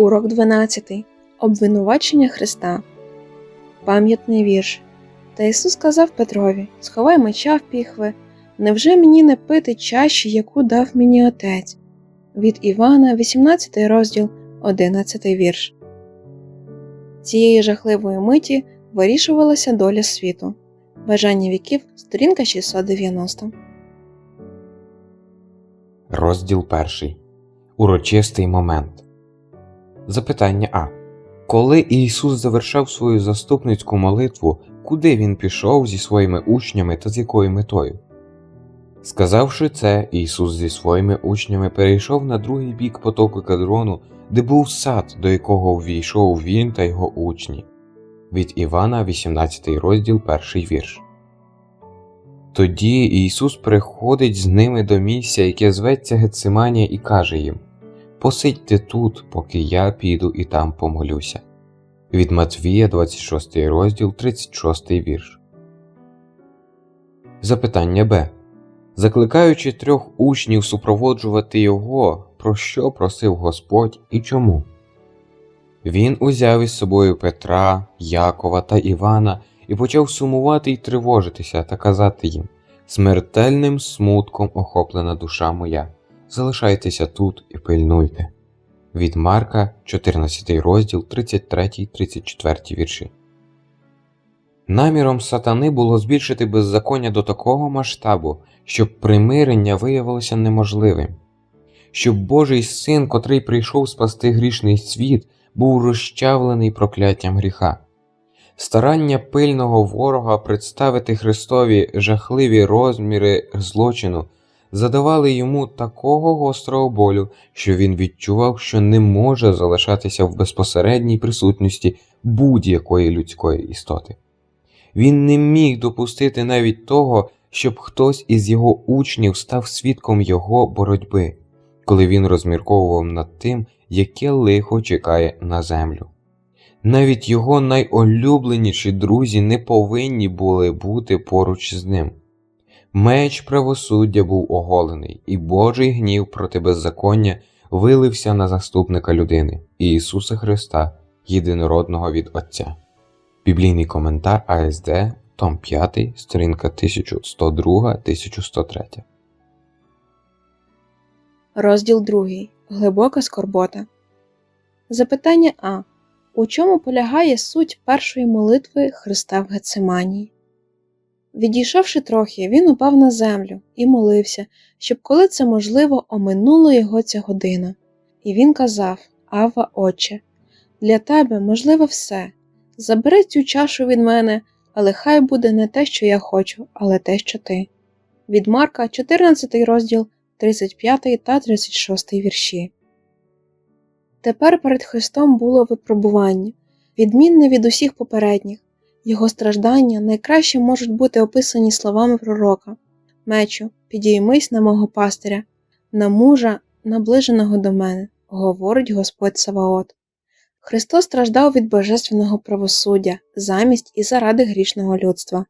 Урок 12. Обвинувачення Христа. Пам'ятний вірш. Та Ісус сказав Петрові: Сховай меча в піхви. Невже мені не пити чаші, яку дав мені отець? Від Івана, 18 розділ, 11 вірш. Цієї жахливої миті вирішувалася доля світу. Бажання віків, сторінка 690. Розділ перший. Урочистий момент. Запитання А. Коли Ісус завершав свою заступницьку молитву, куди він пішов зі своїми учнями та з якою метою? Сказавши це, Ісус зі своїми учнями перейшов на другий бік потоку кадрону, де був сад, до якого ввійшов він та його учні. Від Івана, 18 розділ, перший вірш. Тоді Ісус приходить з ними до місця, яке зветься Гециманія, і каже їм: Посидьте тут, поки я піду і там помолюся. Від Матвія, 26 розділ, 36 вірш. Запитання Б. Закликаючи трьох учнів супроводжувати його, про що просив Господь і чому? Він узяв із собою Петра, Якова та Івана і почав сумувати й тривожитися та казати їм смертельним смутком охоплена душа моя, залишайтеся тут і пильнуйте. Від Марка, 14 розділ, 33-34 вірші. Наміром сатани було збільшити беззаконня до такого масштабу, щоб примирення виявилося неможливим, щоб Божий син, котрий прийшов спасти грішний світ, був розчавлений прокляттям гріха. Старання пильного ворога представити Христові жахливі розміри злочину задавали йому такого гострого болю, що він відчував, що не може залишатися в безпосередній присутності будь-якої людської істоти. Він не міг допустити навіть того, щоб хтось із його учнів став свідком його боротьби, коли він розмірковував над тим, яке лихо чекає на землю. Навіть його найулюбленіші друзі не повинні були бути поруч з ним. Меч правосуддя був оголений, і Божий гнів проти беззаконня вилився на заступника людини Ісуса Христа, єдинородного від Отця. Біблійний коментар АСД, Том 5, сторінка 1102-1103. Розділ 2. Глибока скорбота. Запитання А. У чому полягає суть першої молитви Христа в Гециманії? Відійшовши трохи, він упав на землю і молився, щоб, коли це можливо, оминула його ця година. І він казав Ава, Отче, для тебе можливо все. Забери цю чашу від мене, але хай буде не те, що я хочу, але те, що ти. Від Марка, 14 розділ, 35 та 36 вірші. Тепер перед Христом було випробування, відмінне від усіх попередніх. Його страждання найкраще можуть бути описані словами пророка Мечу, підіймись на мого пастиря, на мужа, наближеного до мене, говорить Господь Саваот. Христос страждав від божественного правосуддя замість і заради грішного людства.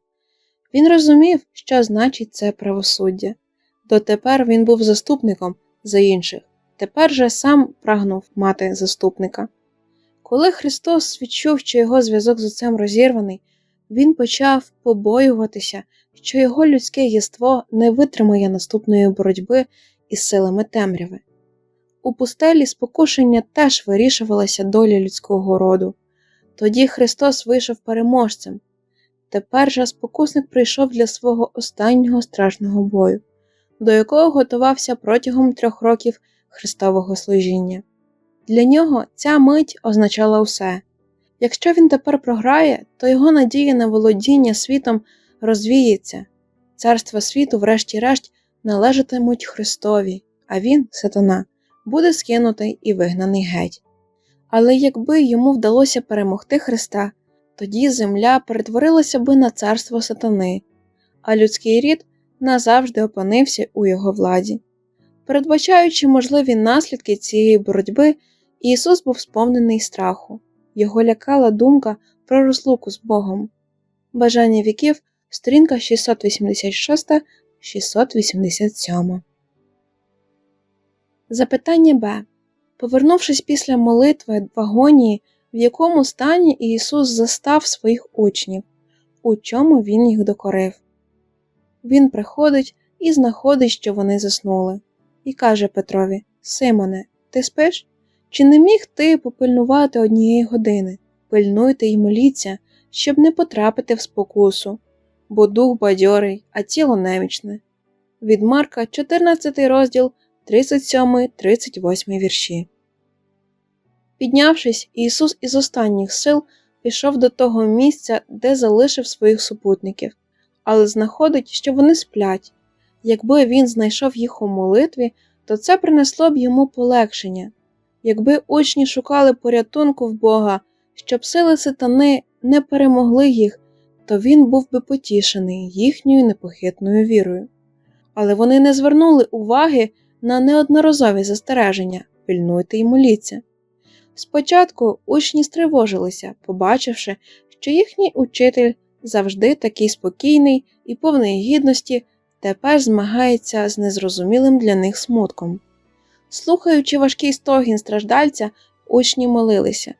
Він розумів, що значить це правосуддя. Дотепер він був заступником за інших, тепер же сам прагнув мати заступника. Коли Христос відчув, що його зв'язок з Отцем розірваний, він почав побоюватися, що його людське єство не витримає наступної боротьби із силами темряви. У пустелі спокушення теж вирішувалася доля людського роду. Тоді Христос вийшов переможцем. Тепер же спокусник прийшов для свого останнього страшного бою, до якого готувався протягом трьох років Христового служіння. Для нього ця мить означала все. Якщо він тепер програє, то його надія на володіння світом розвіється, царство світу, врешті-решт, належатимуть Христові, а він, сатана, буде скинутий і вигнаний геть. Але якби йому вдалося перемогти Христа, тоді земля перетворилася би на царство сатани, а людський рід назавжди опинився у його владі. Передбачаючи можливі наслідки цієї боротьби, Ісус був сповнений страху, його лякала думка про розлуку з Богом. Бажання віків, сторінка 686-687. Запитання Б. Повернувшись після молитви в агонії, в якому стані Ісус застав своїх учнів, у чому Він їх докорив. Він приходить і знаходить, що вони заснули, і каже Петрові Симоне, ти спиш? Чи не міг ти попильнувати однієї години? Пильнуйте й моліться, щоб не потрапити в спокусу, бо дух бадьорий, а тіло немічне. Від Марка, 14 розділ, 37-38 вірші. Піднявшись, Ісус із останніх сил пішов до того місця, де залишив своїх супутників, але знаходить, що вони сплять. Якби він знайшов їх у молитві, то це принесло б йому полегшення. Якби учні шукали порятунку в Бога, щоб сили сатани не перемогли їх, то він був би потішений їхньою непохитною вірою. Але вони не звернули уваги на неодноразові застереження пильнуйте й моліться. Спочатку учні стривожилися, побачивши, що їхній учитель завжди такий спокійний і повний гідності, тепер змагається з незрозумілим для них смутком. Слухаючи важкий стогін страждальця, учні молилися.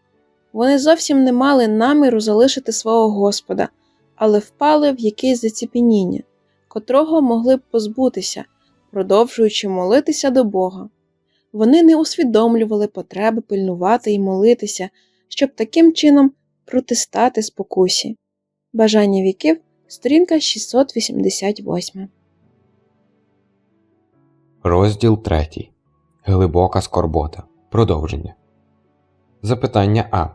Вони зовсім не мали наміру залишити свого Господа, але впали в якесь заціпеніння, котрого могли б позбутися, продовжуючи молитися до Бога. Вони не усвідомлювали потреби пильнувати і молитися, щоб таким чином протистати спокусі. Бажання віків, сторінка 688. Розділ 3. Глибока скорбота. Продовження. Запитання А.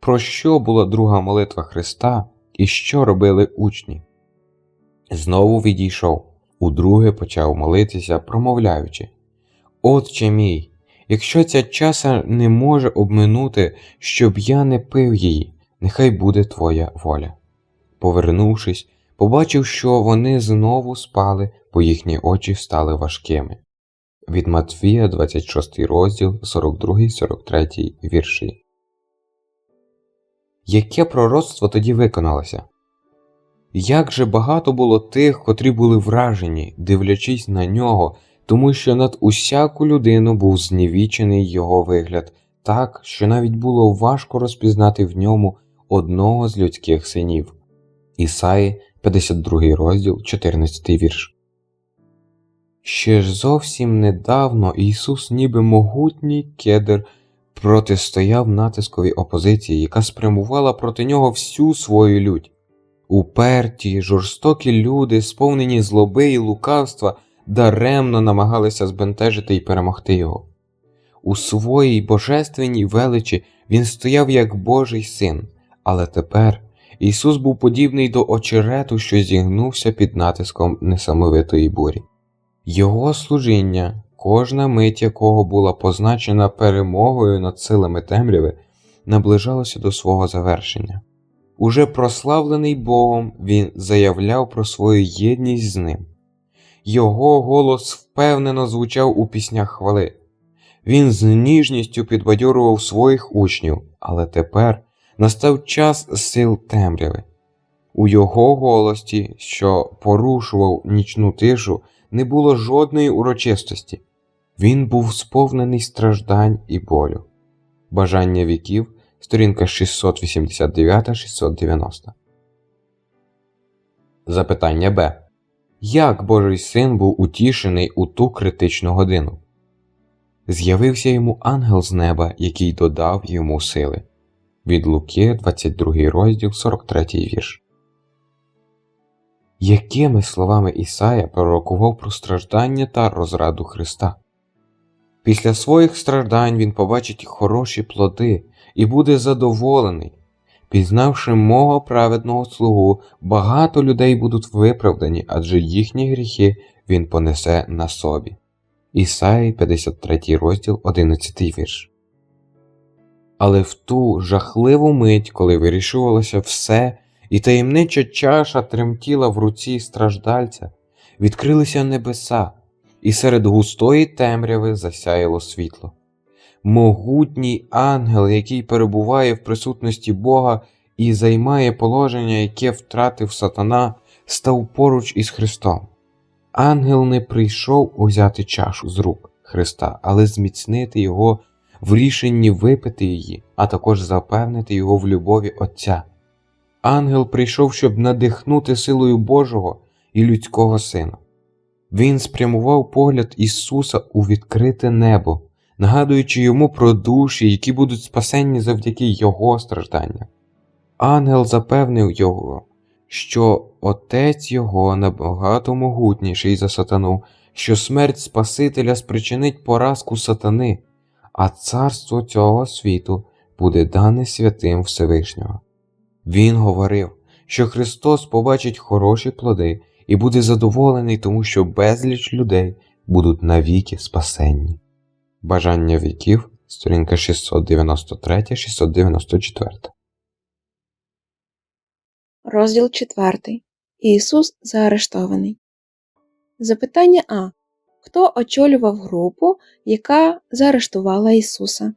Про що була друга молитва Христа і що робили учні? Знову відійшов, удруге почав молитися, промовляючи Отче мій, якщо ця часа не може обминути, щоб я не пив її, нехай буде твоя воля. Повернувшись, побачив, що вони знову спали, бо їхні очі стали важкими. Від Матвія, 26 розділ, 42-43 вірші. Яке пророцтво тоді виконалося? Як же багато було тих, котрі були вражені, дивлячись на нього, тому що над усяку людину був знівічений його вигляд, так, що навіть було важко розпізнати в ньому одного з людських синів. Ісаї, 52 розділ, 14 вірш. Ще ж зовсім недавно Ісус, ніби могутній кедр, протистояв натисковій опозиції, яка спрямувала проти нього всю свою лють. Уперті, жорстокі люди, сповнені злоби і лукавства, даремно намагалися збентежити і перемогти його. У своїй божественній величі він стояв як Божий син, але тепер Ісус був подібний до очерету, що зігнувся під натиском несамовитої бурі. Його служіння, кожна мить якого була позначена перемогою над силами темряви, наближалося до свого завершення. Уже прославлений Богом, він заявляв про свою єдність з ним. Його голос впевнено звучав у піснях хвали. Він з ніжністю підбадьорував своїх учнів, але тепер настав час сил темряви. У його голосі, що порушував нічну тишу, не було жодної урочистості. Він був сповнений страждань і болю. Бажання віків, сторінка 689-690. Запитання Б. Як Божий син був утішений у ту критичну годину? З'явився йому ангел з неба, який додав йому сили. Від Луки, 22 розділ, 43 вірш. Якими словами Ісая пророкував про страждання та розраду Христа? Після своїх страждань він побачить хороші плоди і буде задоволений. Пізнавши мого праведного слугу, багато людей будуть виправдані, адже їхні гріхи він понесе на собі. Ісаї 53 розділ 11 вірш. Але в ту жахливу мить, коли вирішувалося все, і таємнича чаша тремтіла в руці страждальця, відкрилися небеса, і серед густої темряви засяяло світло. Могутній ангел, який перебуває в присутності Бога і займає положення, яке втратив сатана, став поруч із Христом. Ангел не прийшов узяти чашу з рук Христа, але зміцнити його в рішенні випити її, а також запевнити його в любові Отця. Ангел прийшов, щоб надихнути силою Божого і людського сина. Він спрямував погляд Ісуса у відкрите небо, нагадуючи йому про душі, які будуть спасенні завдяки Його стражданням. Ангел запевнив його, що Отець його набагато могутніший за сатану, що смерть Спасителя спричинить поразку сатани, а царство цього світу буде дане святим Всевишнього. Він говорив, що Христос побачить хороші плоди і буде задоволений, тому що безліч людей будуть навіки спасенні. Бажання віків, сторінка 693-694. Розділ 4. Ісус заарештований. Запитання А. Хто очолював групу, яка заарештувала Ісуса?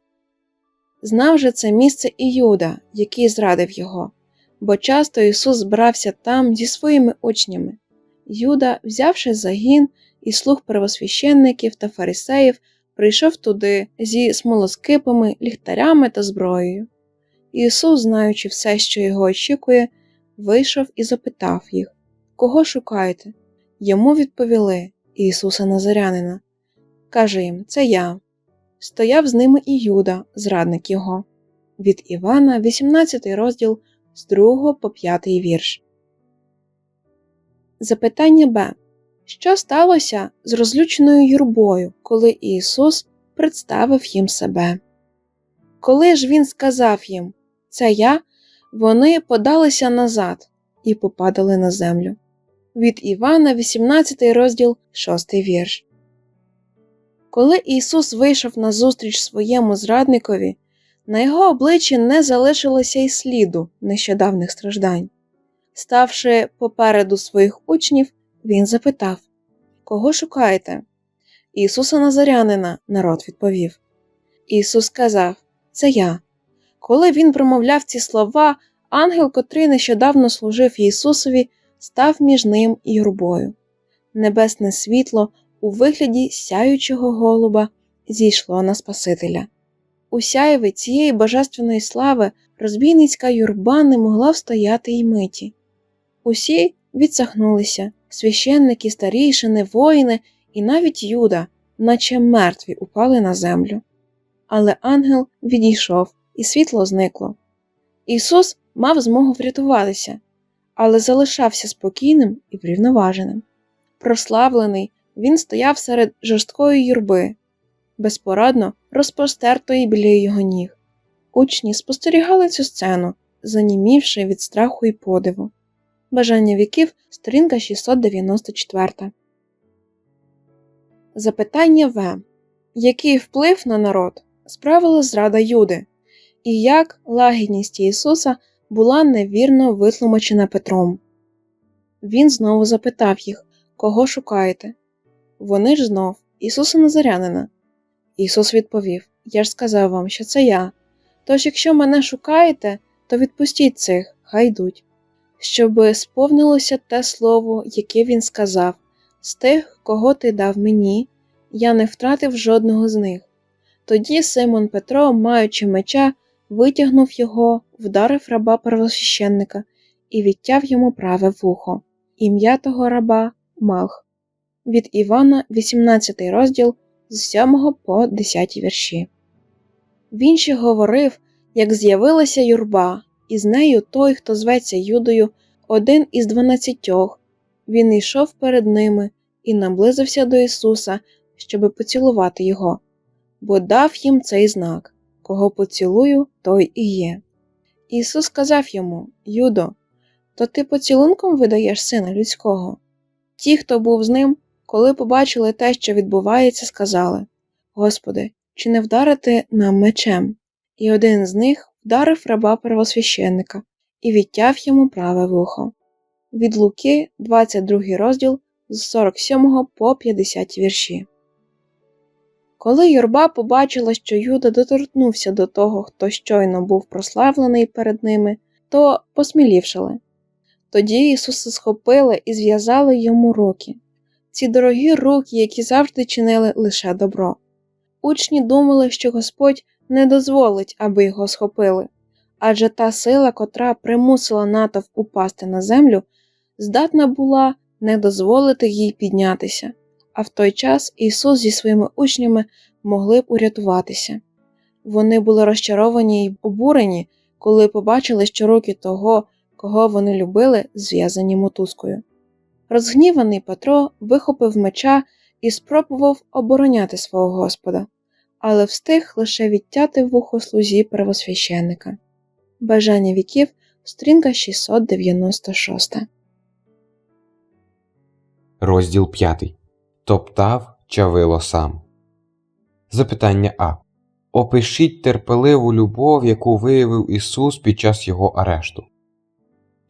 Знав же це місце і Юда, який зрадив його, бо часто Ісус збирався там зі своїми учнями. Юда, взявши загін і слуг первосвященників та фарисеїв, прийшов туди зі смолоскипами, ліхтарями та зброєю. Ісус, знаючи все, що його очікує, вийшов і запитав їх Кого шукаєте? Йому відповіли Ісуса Назарянина. Каже їм Це я. Стояв з ними і Юда, зрадник його. Від Івана, 18 розділ з 2 по 5 вірш. Запитання Б. Що сталося з розлюченою юрбою, коли Ісус представив їм себе? Коли ж Він сказав їм Це я, вони подалися назад і попадали на землю. Від Івана, 18 розділ, 6 вірш. Коли Ісус вийшов назустріч своєму зрадникові, на його обличчі не залишилося й сліду нещодавних страждань. Ставши попереду своїх учнів, він запитав Кого шукаєте? Ісуса Назарянина, народ відповів. Ісус сказав Це я. Коли він промовляв ці слова, ангел, котрий нещодавно служив Ісусові, став між ним і юрбою. Небесне світло у вигляді сяючого голуба зійшло на Спасителя. У сяєві цієї божественної слави розбійницька юрба не могла встояти й миті. Усі відсахнулися священники, старішини, воїни і навіть Юда, наче мертві, упали на землю. Але ангел відійшов, і світло зникло. Ісус мав змогу врятуватися, але залишався спокійним і врівноваженим. Прославлений, він стояв серед жорсткої юрби, безпорадно розпростертої біля його ніг. Учні спостерігали цю сцену, занімівши від страху і подиву. Бажання віків, сторінка 694. Запитання В. Який вплив на народ справила зрада Юди? І як лагідність Ісуса була невірно витлумачена Петром? Він знову запитав їх, кого шукаєте? Вони ж знов Ісуса Назарянина. Ісус відповів Я ж сказав вам, що це я. Тож, якщо мене шукаєте, то відпустіть цих, хай йдуть щоби сповнилося те слово, яке він сказав з тих, кого ти дав мені, я не втратив жодного з них. Тоді Симон Петро, маючи меча, витягнув його, вдарив раба первосвященника і відтяв йому праве вухо. Ім'я того раба Малх. Від Івана, 18 розділ з 7 по 10 вірші. Він ще говорив, як з'явилася юрба, і з нею той, хто зветься Юдою, один із дванадцятьох. Він йшов перед ними і наблизився до Ісуса, щоби поцілувати його, бо дав їм цей знак кого поцілую, той і є. Ісус сказав йому Юдо, то ти поцілунком видаєш сина людського. Ті, хто був з ним, коли побачили те, що відбувається, сказали Господи, чи не вдарити нам мечем? І один з них вдарив раба первосвященника і відтяв йому праве вухо. Від Луки, 22 розділ з 47 по 50 вірші. Коли юрба побачила, що Юда доторкнувся до того, хто щойно був прославлений перед ними, то посмілівшали. Тоді Ісуса схопили і зв'язали йому руки, ці дорогі руки, які завжди чинили лише добро. Учні думали, що Господь не дозволить, аби його схопили, адже та сила, котра примусила натовп упасти на землю, здатна була не дозволити їй піднятися, а в той час Ісус зі своїми учнями могли б урятуватися. Вони були розчаровані й обурені, коли побачили, що руки того, кого вони любили, зв'язані мотузкою. Розгніваний Петро вихопив меча і спробував обороняти свого Господа, але встиг лише відтяти вухо слузі первосвященника. Бажання віків, сторінка 696. Розділ 5. Топтав Чавило сам. Запитання А. Опишіть терпеливу любов, яку виявив Ісус під час Його арешту.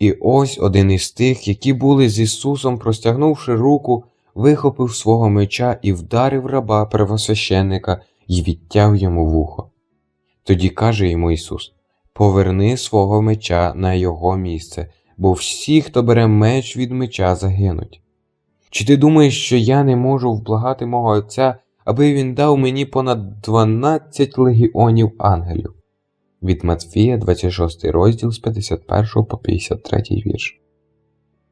І ось один із тих, які були з Ісусом, простягнувши руку, вихопив свого меча і вдарив раба первосвященника і відтяв йому вухо. Тоді каже йому Ісус: Поверни свого меча на його місце, бо всі, хто бере меч від меча, загинуть. Чи ти думаєш, що я не можу вблагати мого Отця, аби він дав мені понад 12 легіонів ангелів? Від Матфія, 26 розділ з 51 по 53 вірш.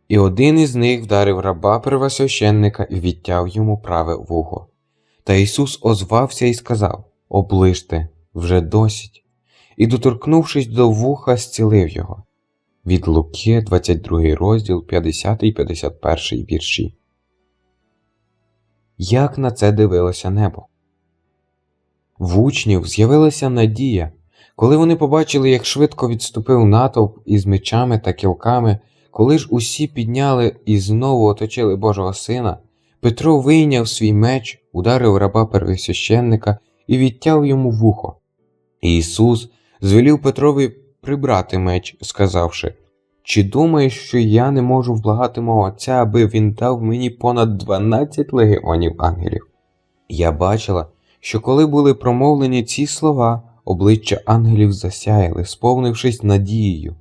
І один із них вдарив раба первосвященника і відтяв йому праве вухо. Та Ісус озвався і сказав Оближте, вже досить, і, доторкнувшись до вуха, зцілив його. Від Луки, 22 розділ, 50 і 51 вірші. Як на це дивилося небо? В учнів з'явилася надія, коли вони побачили, як швидко відступив натовп із мечами та кілками, коли ж усі підняли і знову оточили Божого сина, Петро вийняв свій меч, ударив раба первосвященника і відтяв йому вухо. Ісус звелів Петрові прибрати меч, сказавши Чи думаєш, що я не можу вблагати мого Отця, аби він дав мені понад 12 легіонів ангелів? Я бачила, що коли були промовлені ці слова, обличчя ангелів засяяли, сповнившись надією.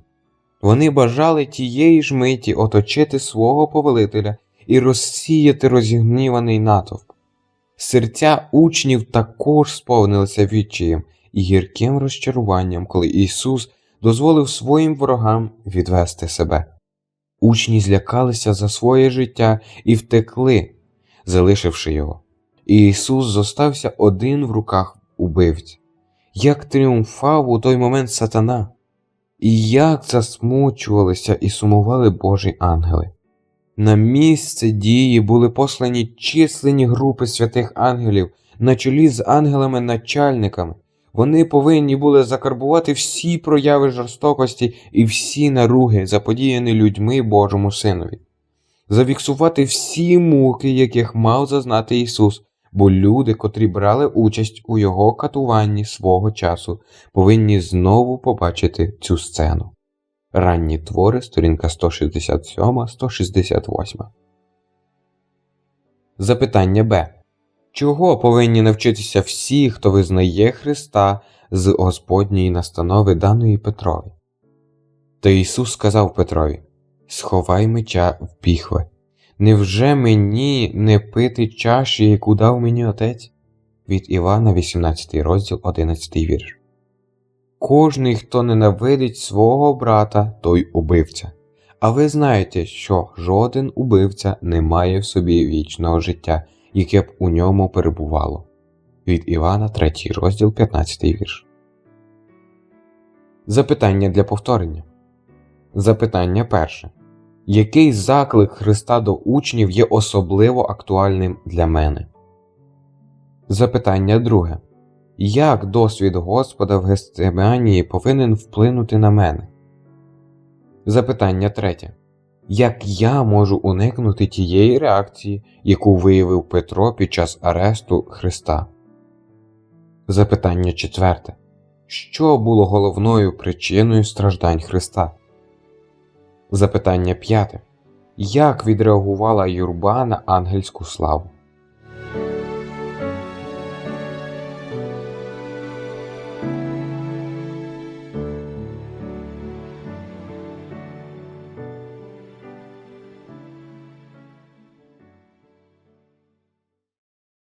Вони бажали тієї ж миті оточити свого повелителя і розсіяти розігніваний натовп. Серця учнів також сповнилися відчаєм і гірким розчаруванням, коли Ісус дозволив своїм ворогам відвести себе. Учні злякалися за своє життя і втекли, залишивши його. І Ісус зостався один в руках убивць. Як тріумфав у той момент сатана, і як засмучувалися і сумували Божі ангели. На місце дії були послані численні групи святих ангелів на чолі з ангелами-начальниками. Вони повинні були закарбувати всі прояви жорстокості і всі наруги, заподіяні людьми Божому Синові, зафіксувати всі муки, яких мав зазнати Ісус, бо люди, котрі брали участь у Його катуванні свого часу, повинні знову побачити цю сцену. Ранні твори, сторінка 167-168. Запитання Б. Чого повинні навчитися всі, хто визнає Христа з Господньої настанови даної Петрові? Та Ісус сказав Петрові Сховай меча в піхви. Невже мені не пити чаші, яку дав мені отець? Від Івана, 18 розділ, 11 вірш. Кожний, хто ненавидить свого брата, той убивця. А ви знаєте, що жоден убивця не має в собі вічного життя, яке б у ньому перебувало. Від Івана, 3 розділ, 15 вірш. Запитання для повторення. Запитання перше. Який заклик Христа до учнів є особливо актуальним для мене? Запитання друге. Як досвід Господа в Гестеманії повинен вплинути на мене? Запитання третє. Як я можу уникнути тієї реакції, яку виявив Петро під час арешту Христа? Запитання четверте. Що було головною причиною страждань Христа? Запитання п'яте. Як відреагувала юрба на ангельську славу?